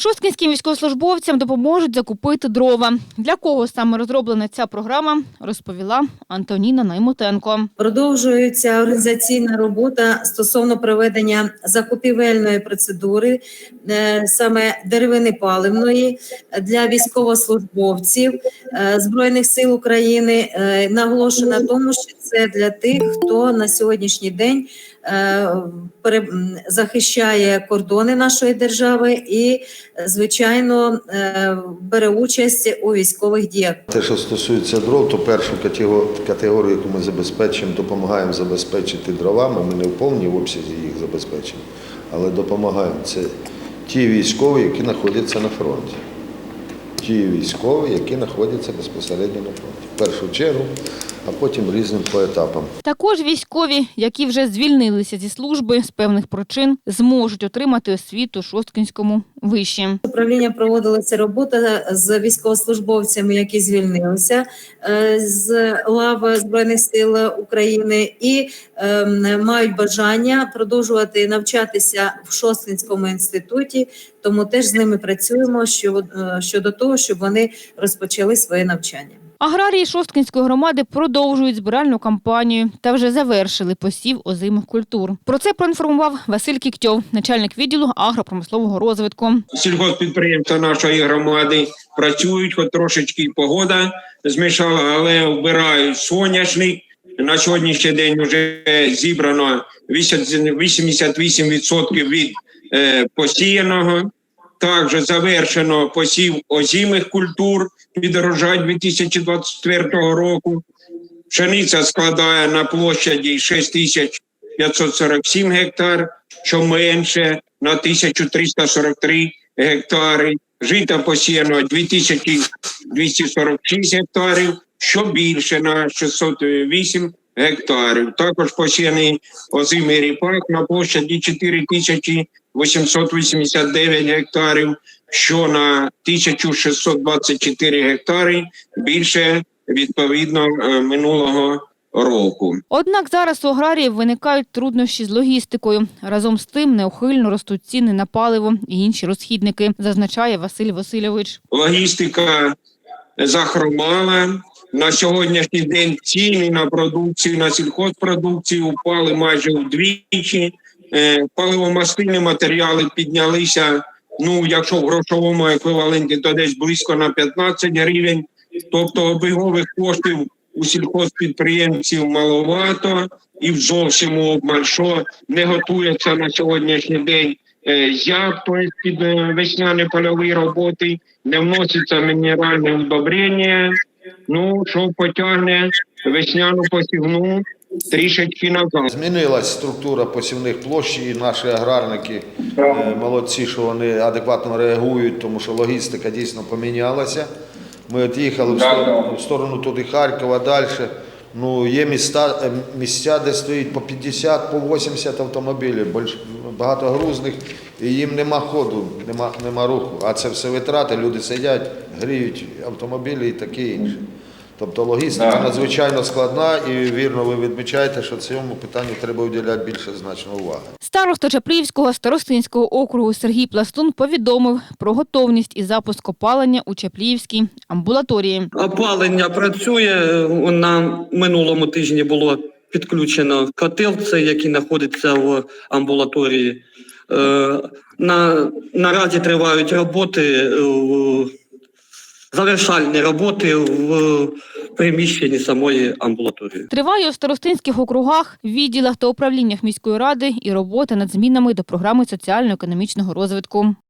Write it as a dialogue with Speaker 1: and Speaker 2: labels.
Speaker 1: Шосткінським військовослужбовцям допоможуть закупити дрова. Для кого саме розроблена ця програма, розповіла Антоніна Наймотенко.
Speaker 2: Продовжується організаційна робота стосовно проведення закупівельної процедури, е, саме деревини паливної для військовослужбовців е, Збройних сил України. Е, Наголошую на тому, що це для тих, хто на сьогоднішній день е, захищає кордони нашої держави і, звичайно, е, бере участь у військових діях.
Speaker 3: Те, що стосується дров, то першу категорію, яку ми забезпечуємо, допомагаємо забезпечити дровами. Ми не в повній обсязі їх забезпечимо, але допомагаємо. Це ті військові, які знаходяться на фронті. Ті військові, які знаходяться безпосередньо на фронті. В першу чергу, а потім різним по етапам.
Speaker 1: Також військові, які вже звільнилися зі служби з певних причин, зможуть отримати освіту у Шосткінському виші.
Speaker 2: Управління проводилася робота з військовослужбовцями, які звільнилися е, з лав Збройних сил України і ем, мають бажання продовжувати навчатися в Шосткинському інституті. Тому теж з ними працюємо е, щодо того, щоб вони розпочали своє навчання.
Speaker 1: Аграрії Шосткінської громади продовжують збиральну кампанію та вже завершили посів озимих культур. Про це проінформував Василь Кіктьов, начальник відділу агропромислового розвитку.
Speaker 4: сільгоспідприємства нашої громади працюють, хоч трошечки погода змішала, але вбирають соняшник. На сьогоднішній день вже зібрано 88% від е, посіяного. Також завершено посів озимих культур під урожай 2024 року. Пшениця складає на площаді 6547 гектар, що менше на 1343 гектари. Жита посіяно 2246 гектарів, що більше на 608 гектарів. Також посіяний озимий ріпак на площаді 4889 гектарів, що на 1624 гектари більше відповідно е, минулого року.
Speaker 1: Однак зараз у аграріїв виникають труднощі з логістикою. Разом з тим неухильно ростуть ціни на паливо і інші розхідники, зазначає Василь Васильович.
Speaker 4: логістика захромала. На сьогоднішній день ціни на продукцію, на сільхозпродукцію впали майже вдвічі. Е, Паливомастильні матеріали піднялися. Ну, якщо в грошовому еквіваленті, то десь близько на 15 гривень. Тобто обігових коштів у сільхозпідприємців маловато і в зовсім обмаль, не готується на сьогоднішній день е, як під е, весняні польові роботи, не вноситься мінеральне удобрення, ну що потягне весняну посівну трішечки назад.
Speaker 3: Змінилась структура посівних площ, і наші аграрники е, молодці, що вони адекватно реагують, тому що логістика дійсно помінялася. Ми от їхали в сторону, в сторону туди Харкова, далі. Ну, є міста, е, місця, де стоїть по 50, по 80 автомобілів, більш- багато грузних, і їм нема ходу, нема, нема руху. А це все витрати, люди сидять, гріють автомобілі і таке інше. Тобто логістика надзвичайно складна, і вірно ви відмічаєте, що цьому питанню треба уділяти більше значно уваги.
Speaker 1: Староста Чаплівського старостинського округу Сергій Пластун повідомив про готовність і запуск опалення у Чапліївській амбулаторії.
Speaker 5: Опалення працює. На минулому тижні було підключено котел, це який знаходиться в амбулаторії. Е, На, наразі тривають роботи, е, завершальні роботи в приміщенні самої амбулаторії.
Speaker 1: Триває у старостинських округах, відділах та управліннях міської ради і робота над змінами до програми соціально-економічного розвитку.